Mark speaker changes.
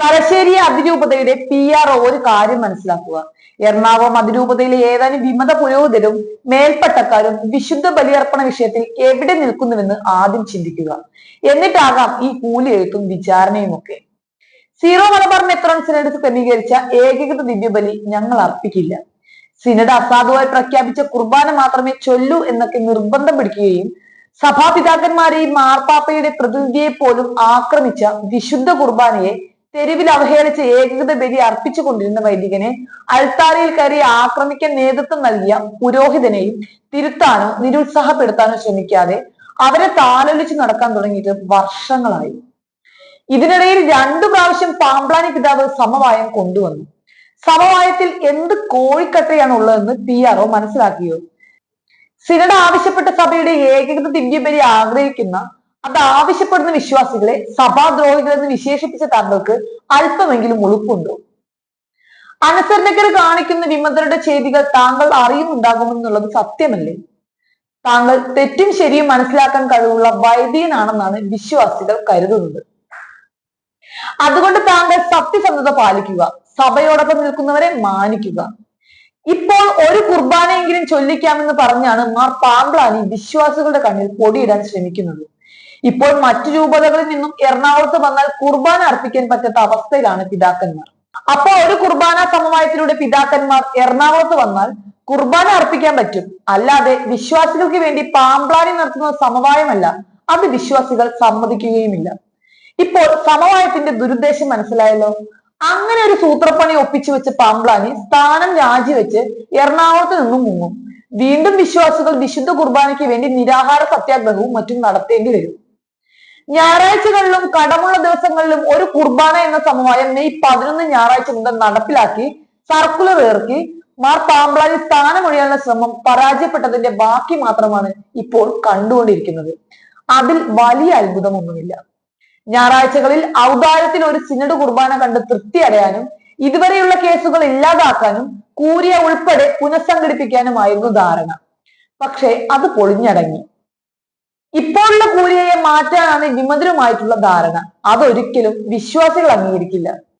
Speaker 1: തലശ്ശേരി അതിരൂപതയുടെ P R O ഒരു കാര്യം മനസ്സിലാക്കുക. എറണാകുളം അതിരൂപതയിലെ ഏതാനും വിമത പുരോഹിതരും മേൽപ്പട്ടക്കാരും വിശുദ്ധ ബലിയർപ്പണ വിഷയത്തിൽ എവിടെ നിൽക്കുന്നുവെന്ന് ആദ്യം ചിന്തിക്കുക. എന്നിട്ടാകാം ഈ കൂലിയെഴുത്തും വിചാരണയും ഒക്കെ സീറോ മലബാർ മെത്രോൺ സിനഡ് ക്രമീകരിച്ച ഏകീകൃത ദിവ്യബലി ഞങ്ങൾ അർപ്പിക്കില്ല. സിനഡ് അസാധുവായി പ്രഖ്യാപിച്ച കുർബാന മാത്രമേ ചൊല്ലൂ എന്നൊക്കെ നിർബന്ധം പിടിക്കുകയും സഭാപിതാക്കന്മാരെയും മാർപ്പാപ്പയുടെ പ്രതിനിധിയെ പോലും ആക്രമിച്ച വിശുദ്ധ കുർബാനയെ തെരുവിൽ അവഹേളിച്ച് ഏകീകൃത ബലി അർപ്പിച്ചു കൊണ്ടിരുന്ന വൈദികനെ അൾത്താരയിൽ കയറി ആക്രമിക്കാൻ നേതൃത്വം നൽകിയ പുരോഹിതനെയും തിരുത്താനോ നിരുത്സാഹപ്പെടുത്താനോ ശ്രമിക്കാതെ അവരെ താലൊലിച്ച് നടക്കാൻ തുടങ്ങിയിട്ട് വർഷങ്ങളായി. ഇതിനിടയിൽ രണ്ടു പ്രാവശ്യം പാമ്പ്ലാനി പിതാവ് സമവായം കൊണ്ടുവന്നു. സമവായത്തിൽ എന്ത് കോഴിക്കട്ടയാണ് ഉള്ളതെന്ന് പി ആർഒ മനസ്സിലാക്കിയോ? സിനഡ് ആവശ്യപ്പെട്ട സഭയുടെ ഏകീകൃത ദിവ്യബലി ആഗ്രഹിക്കുന്ന അത് ആവശ്യപ്പെടുന്ന വിശ്വാസികളെ സഭാദ്രോഹികൾ എന്ന് വിശേഷിപ്പിച്ച താങ്കൾക്ക് അല്പമെങ്കിലും ഉളുപ്പുണ്ടോ? അനുസരണക്കർ കാണിക്കുന്ന വിമതരുടെ ചെയ്തികൾ താങ്കൾ അറിയുന്നുണ്ടാകുമെന്നുള്ളത് സത്യമല്ലേ? താങ്കൾ തെറ്റും ശരിയും മനസ്സിലാക്കാൻ കഴിവുള്ള വൈദികനാണെന്നാണ് വിശ്വാസികൾ കരുതുന്നത്. അതുകൊണ്ട് താങ്കൾ സത്യസന്ധത പാലിക്കുക സഭയോടൊപ്പം നിൽക്കുന്നവരെ മാനിക്കുക. ഇപ്പോൾ ഒരു കുർബാനയെങ്കിലും ചൊല്ലിക്കാമെന്ന് പറഞ്ഞാണ് മാർ പാമ്പ്ലാനി വിശ്വാസികളുടെ കണ്ണിൽ പൊടിയിടാൻ ശ്രമിക്കുന്നത്. ഇപ്പോൾ മറ്റു രൂപതകളിൽ നിന്നും എറണാകുളത്ത് വന്നാൽ കുർബാന അർപ്പിക്കാൻ പറ്റാത്ത അവസ്ഥയിലാണ് പിതാക്കന്മാർ. അപ്പോൾ ഒരു കുർബാന സമവായത്തിലൂടെ പിതാക്കന്മാർ എറണാകുളത്ത് വന്നാൽ കുർബാന അർപ്പിക്കാൻ പറ്റും. അല്ലാതെ വിശ്വാസികൾക്ക് വേണ്ടി പാമ്പ്ലാനി നടത്തുന്ന സമവായമല്ല. അത് വിശ്വാസികൾ സമ്മതിക്കുകയുമില്ല. ഇപ്പോൾ സമവായത്തിന്റെ ദുരുദ്ദേശം മനസ്സിലായല്ലോ? അങ്ങനെ ഒരു സൂത്രപ്പണി ഒപ്പിച്ചു വെച്ച് പാമ്പ്ലാനി സ്ഥാനം രാജിവെച്ച് എറണാകുളത്ത് നിന്നും മുങ്ങും. വീണ്ടും വിശ്വാസികൾ വിശുദ്ധ കുർബാനയ്ക്ക് വേണ്ടി നിരാഹാര സത്യാഗ്രഹവും മറ്റും നടത്തേണ്ടി വരും. ഞായറാഴ്ചകളിലും കടമുള്ള ദിവസങ്ങളിലും ഒരു കുർബാന എന്ന സമവായം മെയ് പതിനൊന്ന് ഞായറാഴ്ച മുതൽ നടപ്പിലാക്കി സർക്കുലർ ഇറക്കി മാർ പാമ്പ്ലാനി സ്ഥാനമൊഴിയാനുള്ള ശ്രമം പരാജയപ്പെട്ടതിന്റെ ബാക്കി മാത്രമാണ് ഇപ്പോൾ കണ്ടുകൊണ്ടിരിക്കുന്നത്. അതിൽ വലിയ അത്ഭുതമൊന്നുമില്ല. ഞായറാഴ്ചകളിൽ ഔദാര്യത്തിൽ ഒരു സിനഡ് കുർബാന കണ്ട് തൃപ്തി അടയാനും ഇതുവരെയുള്ള കേസുകൾ ഇല്ലാതാക്കാനും കൂരിയ ഉൾപ്പെടെ പുനഃസംഘടിപ്പിക്കാനുമായിരുന്നു ധാരണ. പക്ഷേ അത് പൊളിഞ്ഞടങ്ങി. ഇപ്പോഴുള്ള കൂലിയയെ മാറ്റാനാണ് വിമതരുമായിട്ടുള്ള ധാരണ. അതൊരിക്കലും വിശ്വാസികൾ അംഗീകരിക്കില്ല.